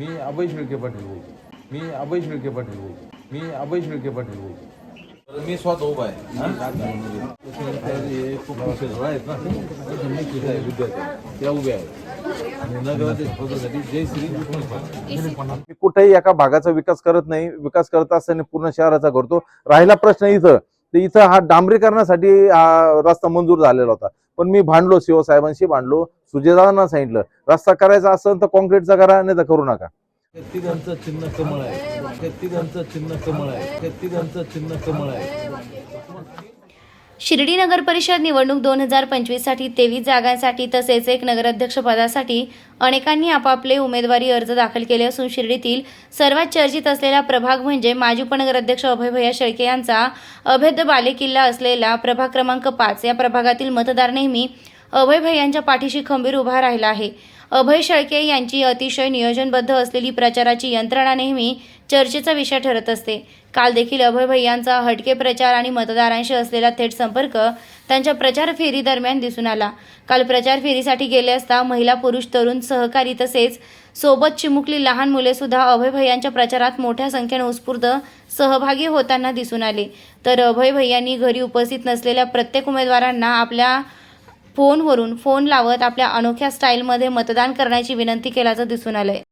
मी अभय शेळके पाटील बोलतो मी अभय शेळके पाटील बोलतो मी अभय शेळके पाटील बोलतो तर मी स्वतः उभा आहे. हे? खूप आहेत ना. त्या उभ्या आहेत. कुठेही एका भागाचा विकास करत नाही. विकास करत असताना पूर्ण शहराचा करतो. राहिला प्रश्न इथं. तर इथं हा डांबरीकरणासाठी हा रस्ता मंजूर झालेला होता. पण मी भांडलो शिव साहेबांशी भांडलो. सुजयदादांना सांगितलं रस्ता करायचा असेल तर कॉन्क्रीटचा करा नाही तर करू नका. तिघांचं चिन्ह कमळ आहे. तिघांचं चिन्ह कमळ आहे. तिघांचं चिन्ह कमळ आहे. शिर्डी नगर परिषद निवडणूक दोन हजार पंचवीससाठी तेवीस जागांसाठी तसेच एक नगराध्यक्षपदासाठी अनेकांनी आपापले उमेदवारी अर्ज दाखल केले असून शिर्डीतील सर्वात चर्चित असलेला प्रभाग म्हणजे माजी उपनगराध्यक्ष अभय भैया शेळके यांचा अभेद्य बालेकिल्ला असलेला प्रभाग क्रमांक पाच. या प्रभागातील मतदार नेहमी अभय भैयांच्या पाठीशी खंबीर उभा राहिला आहे. अभय शेळके यांची अतिशय नियोजनबद्ध असलेली प्रचाराची यंत्रणा नेहमी चर्चेचा विषय ठरत असते. काल देखील अभय भैयांचा हटके प्रचार आणि मतदारांशी असलेला थेट संपर्क त्यांच्या प्रचार फेरी दरम्यान दिसून आला. काल प्रचार फेरीसाठी गेले असता महिला पुरुष तरुण सहकारी तसेच सोबत चिमुकली लहान मुले सुद्धा अभय भैयांच्या प्रचारात मोठ्या संख्येने उत्स्फूर्त सहभागी होताना दिसून आले. तर अभय भैयांनी घरी उपस्थित नसलेल्या प्रत्येक उमेदवारांना आपल्या फोनवरून फोन लावत आपल्या अनोख्या स्टाईलमध्ये मतदान करण्याची विनंती केल्याचं दिसून आलंय.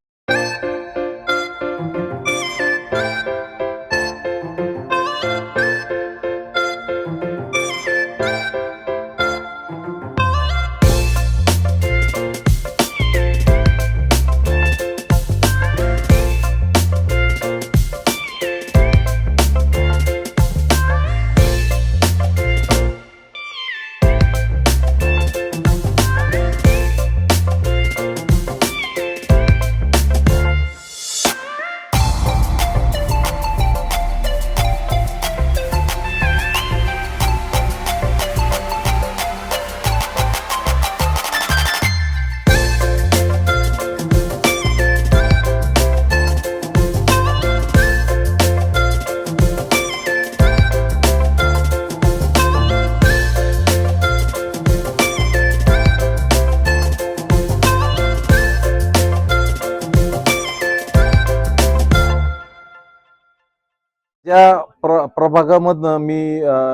त्या प्र प्रभागामधनं मी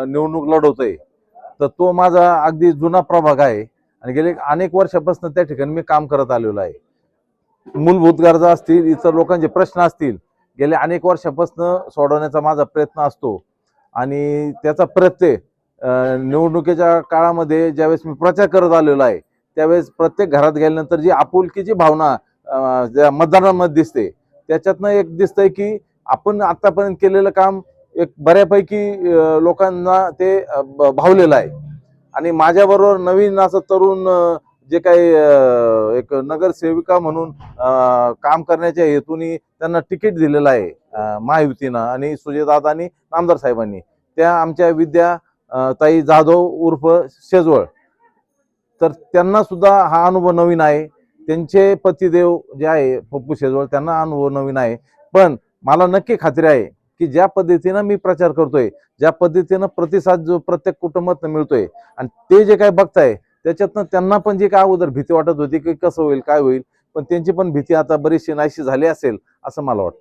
निवडणूक लढवतोय. तर तो माझा अगदी जुना प्रभाग आहे. आणि गेले अनेक वर्षापासून त्या ठिकाणी मी काम करत आलेलो आहे. मूलभूत गरजा असतील इतर लोकांचे प्रश्न असतील गेल्या अनेक वर्षापासून सोडवण्याचा माझा प्रयत्न असतो. आणि त्याचा प्रत्यय निवडणुकीच्या काळामध्ये ज्यावेळेस मी प्रचार करत आलेलो आहे त्यावेळेस प्रत्येक घरात गेल्यानंतर जी आपुलकीची भावना ज्या मतदारांमध्ये दिसते त्याच्यातनं एक दिसतंय की आपण आतापर्यंत केलेलं काम एक बऱ्यापैकी लोकांना ते भावलेलं आहे. आणि माझ्याबरोबर नवीन असं तरुण जे काही एक नगरसेविका म्हणून काम करण्याच्या हेतूने त्यांना तिकीट दिलेलं आहे महायुतीनं आणि सुजयदादांनी आणि नामदार साहेबांनी. त्या आमच्या विद्या ताई जाधव उर्फ शेजवळ. तर त्यांना सुद्धा हा अनुभव नवीन आहे. त्यांचे पतिदेव जे आहे पप्पू शेजवळ त्यांना अनुभव नवीन आहे. पण मला नक्की खात्री आहे की ज्या पद्धतीनं मी प्रचार करतोय ज्या पद्धतीनं प्रतिसाद जो प्रत्येक कुटुंबात मिळतोय आणि ते जे काय बघताय त्याच्यातनं त्यांना पण जे काय अगोदर भीती वाटत होती की कसं होईल काय होईल पण त्यांची पण भीती आता बरीचशी नाहीशी झाली असेल असं मला वाटतं.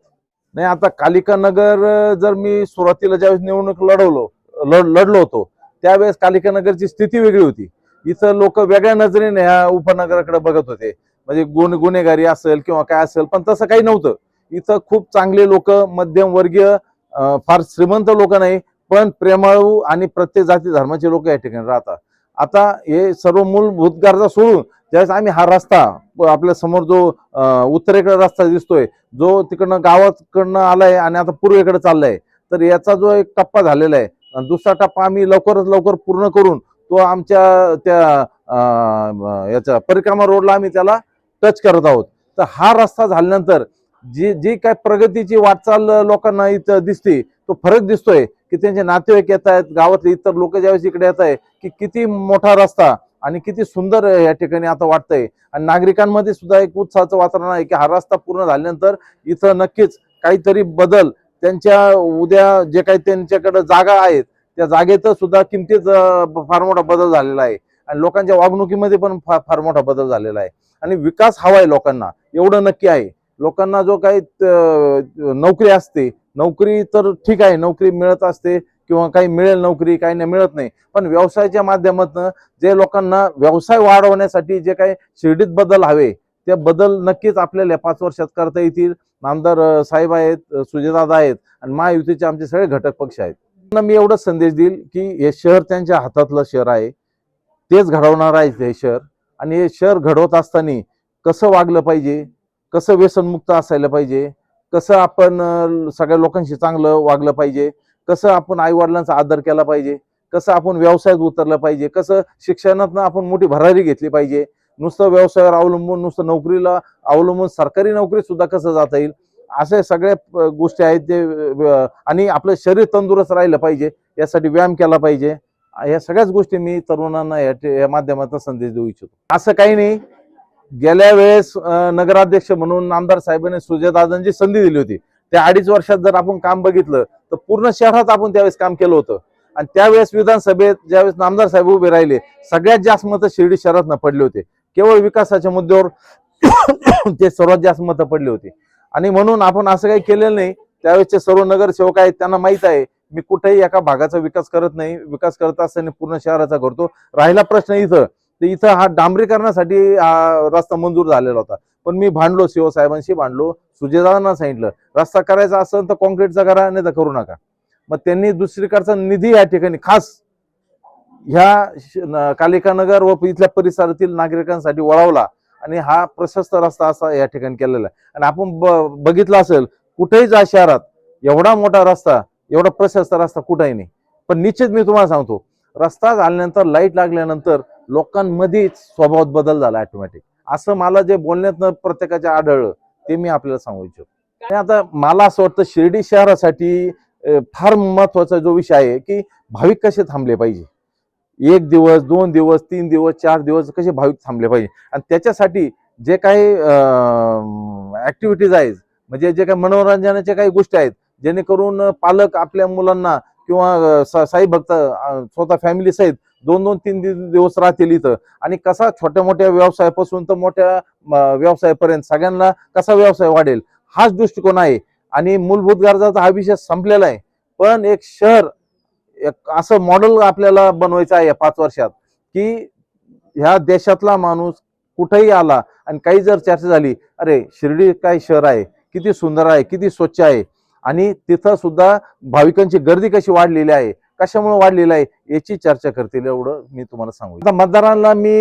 नाही आता कालिका नगर जर मी सुरुवातीला ज्यावेळेस निवडणूक लढवलो लढ लढलो होतो त्यावेळेस कालिका नगरची स्थिती वेगळी होती. इथं लोक वेगळ्या नजरेने ह्या उपनगराकडे बघत होते. म्हणजे गुण गुन्हेगारी असेल किंवा काय असेल पण तसं काही नव्हतं. इथं खूप चांगले लोक मध्यमवर्गीय फार श्रीमंत लोक नाही पण प्रेमाळू आणि प्रत्येक जाती धर्माचे लोक या ठिकाणी राहतात. आता हे सर्व मूलभूत गरजा सोडून ज्यावेळेस आम्ही हा रस्ता आपल्यासमोर जो उत्तरेकडे रस्ता दिसतोय जो तिकडनं गावाकडनं आलाय आणि आता पूर्वेकडे चाललाय तर याचा जो एक टप्पा झालेला आहे आणि दुसरा टप्पा आम्ही लवकरच लवकर पूर्ण करून तो आमच्या त्या याच्या परिक्रमा रोडला आम्ही त्याला टच करत आहोत. तर हा रस्ता झाल्यानंतर जी जी काय प्रगतीची वाटचाल लोकांना इथं दिसते तो फरक दिसतोय की त्यांचे नातेवाईक येत आहेत गावातले इतर लोक ज्यावेळेस इकडे येत आहे की किती मोठा रस्ता आणि किती सुंदर या ठिकाणी आता वाटतंय. आणि नागरिकांमध्ये सुद्धा एक उत्साहाचं वातावरण आहे की हा रस्ता पूर्ण झाल्यानंतर इथं नक्कीच काहीतरी बदल त्यांच्या उद्या जे काही त्यांच्याकडे जागा आहेत त्या जागेत सुद्धा किमतीत फार मोठा बदल झालेला आहे. आणि लोकांच्या वागणुकीमध्ये पण फार फार मोठा बदल झालेला आहे. आणि विकास हवा आहे लोकांना एवढं नक्की आहे. लोकांना जो काही त- नोकरी असते नोकरी तर ठीक आहे नोकरी मिळत असते किंवा काही मिळेल नोकरी काही नाही मिळत नाही. पण व्यवसायाच्या माध्यमातून जे लोकांना व्यवसाय वाढवण्यासाठी जे काही शिर्डीत बदल हवे ते बदल नक्कीच आपल्याला पाच वर्षात करता येतील. नामदार साहेब आहेत सुजयदादा आहेत आणि महायुतीचे आमचे सगळे घटक पक्ष आहेत. त्यांना मी एवढंच संदेश देईल की हे शहर त्यांच्या हातातलं शहर आहे. तेच घडवणार आहे हे शहर. आणि हे शहर घडवत असताना कसं वागलं पाहिजे? कसं व्यसनमुक्त असायला पाहिजे? कसं आपण सगळ्या लोकांशी चांगलं वागलं पाहिजे? कसं आपण आईवडिलांचा आदर केला पाहिजे? कसं आपण व्यवसायात उतरलं पाहिजे? कसं शिक्षणातनं आपण मोठी भरारी घेतली पाहिजे? नुसतं व्यवसायावर अवलंबून नुसतं नोकरीला अवलंबून सरकारी नोकरीत सुद्धा कसं जाता येईल? अशा सगळ्या गोष्टी आहेत ते आणि आपलं शरीर तंदुरुस्त राहिलं पाहिजे यासाठी व्यायाम केला पाहिजे. या सगळ्याच गोष्टी मी तरुणांना या माध्यमातून संदेश देऊ इच्छितो. असं काही नाही. गेल्या वेळेस नगराध्यक्ष म्हणून आमदार साहेबांनी सुजयदादांची संधी दिली होती. त्या अडीच वर्षात जर आपण काम बघितलं तर पूर्ण शहरात आपण त्यावेळेस काम केलं होतं. आणि त्यावेळेस विधानसभेत ज्यावेळेस नामदार साहेब उभे राहिले सगळ्यात जास्त मतं शिर्डी शहरात पडले होते. केवळ विकासाच्या मुद्द्यावर ते सर्वात जास्त मतं पडली होती. आणि म्हणून आपण असं काही केलेलं नाही. त्यावेळेसचे सर्व नगरसेवक आहेत त्यांना माहीत आहे मी कुठेही एका भागाचा विकास करत नाही. विकास करत असताना पूर्ण शहराचा करतो. राहिला प्रश्न इथं तर इथं हा डांबरीकरणासाठी हा रस्ता मंजूर झालेला होता. पण मी भांडलो शिवसाहेबांशी भांडलो सुजयदादांना सांगितलं रस्ता करायचा असेल तर कॉन्क्रीटचा करा नाही तर करू नका. मग त्यांनी दुसरीकडचा निधी या ठिकाणी खास ह्या श- न- कालिका नगर व इथल्या परिसरातील नागरिकांसाठी वळवला आणि हा प्रशस्त रस्ता असा या ठिकाणी केलेला आहे. आणि आपण ब- बघितलं असेल कुठेही जा शहरात एवढा मोठा रस्ता एवढा प्रशस्त रस्ता कुठेही नाही. पण निश्चित मी तुम्हाला सांगतो रस्ता झाल्यानंतर लाइट लागल्यानंतर लोकांमध्येच स्वभावात बदल झाला ऑटोमॅटिक असं मला जे बोलण्यात प्रत्येकाच्या आढळलं ते मी आपल्याला सांगू इच्छितो. आणि आता मला असं वाटतं शिर्डी शहरासाठी फार महत्त्वाचा जो विषय आहे की भाविक कसे थांबले पाहिजे. एक दिवस दोन दिवस तीन दिवस चार दिवस कसे भाविक थांबले पाहिजे. आणि त्याच्यासाठी जे काही ऍक्टिव्हिटीज आहेत म्हणजे जे काही मनोरंजनाच्या काही गोष्टी आहेत जेणेकरून पालक आपल्या मुलांना किंवा सा- साई भक्त स्वतः फॅमिली सहित दोन दोन तीन दिवस राहतील इथं. आणि कसा छोट्या मोठ्या व्यवसायापासून तर मोठ्या व्यवसायापर्यंत सगळ्यांना कसा व्यवसाय वाढेल हाच दृष्टिकोन आहे. आणि मूलभूत गरजाचा हा विषय संपलेला आहे. पण एक शहर एक असं मॉडेल आपल्याला बनवायचं आहे या पाच वर्षात की ह्या देशातला माणूस कुठेही आला आणि काही जर चर्चा झाली अरे शिर्डी काय शहर आहे? किती सुंदर आहे? किती स्वच्छ आहे? आणि तिथं सुद्धा भाविकांची गर्दी कशी वाढलेली आहे कशामुळे वाढलेली आहे याची चर्चा करतील एवढं मी तुम्हाला सांगू आता मतदारांना मी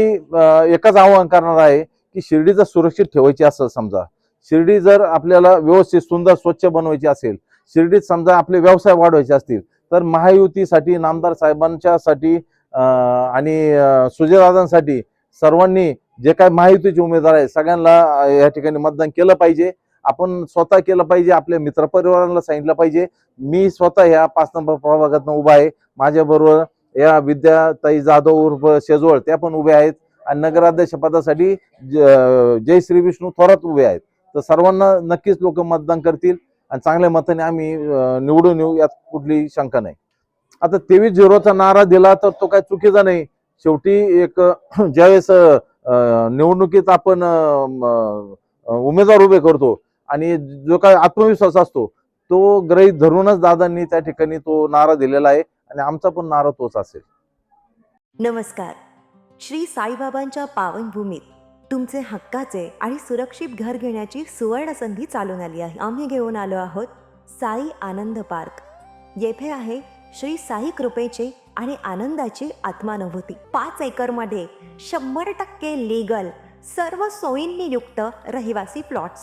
एकच आवाहन करणार आहे की शिर्डी जर सुरक्षित ठेवायची असेल समजा शिर्डी जर आपल्याला व्यवस्थित सुंदर स्वच्छ बनवायची असेल शिर्डीत समजा आपले व्यवसाय वाढवायचे असतील तर महायुतीसाठी नामदार साहेबांच्यासाठी आणि सुजयदादांसाठी सर्वांनी जे काही महायुतीचे उमेदवार आहेत सगळ्यांना या ठिकाणी मतदान केलं पाहिजे. आपण स्वतः केलं पाहिजे आपल्या मित्रपरिवाराला सांगितलं पाहिजे. मी स्वतः ह्या पाच नंबर प्रभागातनं उभा आहे. माझ्याबरोबर या विद्याताई जाधव उर्फ शेजवळ त्या पण उभ्या आहेत. आणि नगराध्यक्ष पदासाठी ज- जय श्री विष्णू थोरात उभे आहेत. तर सर्वांना नक्कीच लोक मतदान करतील आणि चांगल्या मताने आम्ही निवडून येऊ यात कुठली शंका नाही. आता तेवीस झिरोचा नारा दिला तर तो काय चुकीचा नाही. शेवटी एक ज्यावेळेस निवडणुकीत आपण उमेदवार उभे करतो आणि जो काय आत्मविश्वास असतो तो ग्रहित धरूनच दादांनी त्या ठिकाणी तो नारा दिलेला आहे आणि आमचा पण नारा तोच असेल. नमस्कार. श्री साईबाबांच्या पावनभूमीत तुमचे हक्काचे आणि सुरक्षित घर घेण्याची सुवर्ण संधी चालून आली आहे. आम्ही घेऊन आलो आहोत साई आनंद पार्क. येथे आहे श्री साई कृपेचे आणि आनंदाची आत्मानुभूती. पाच एकरमध्ये शंभर टक्के लीगल सर्व सोयींनी युक्त रहिवासी प्लॉट्स.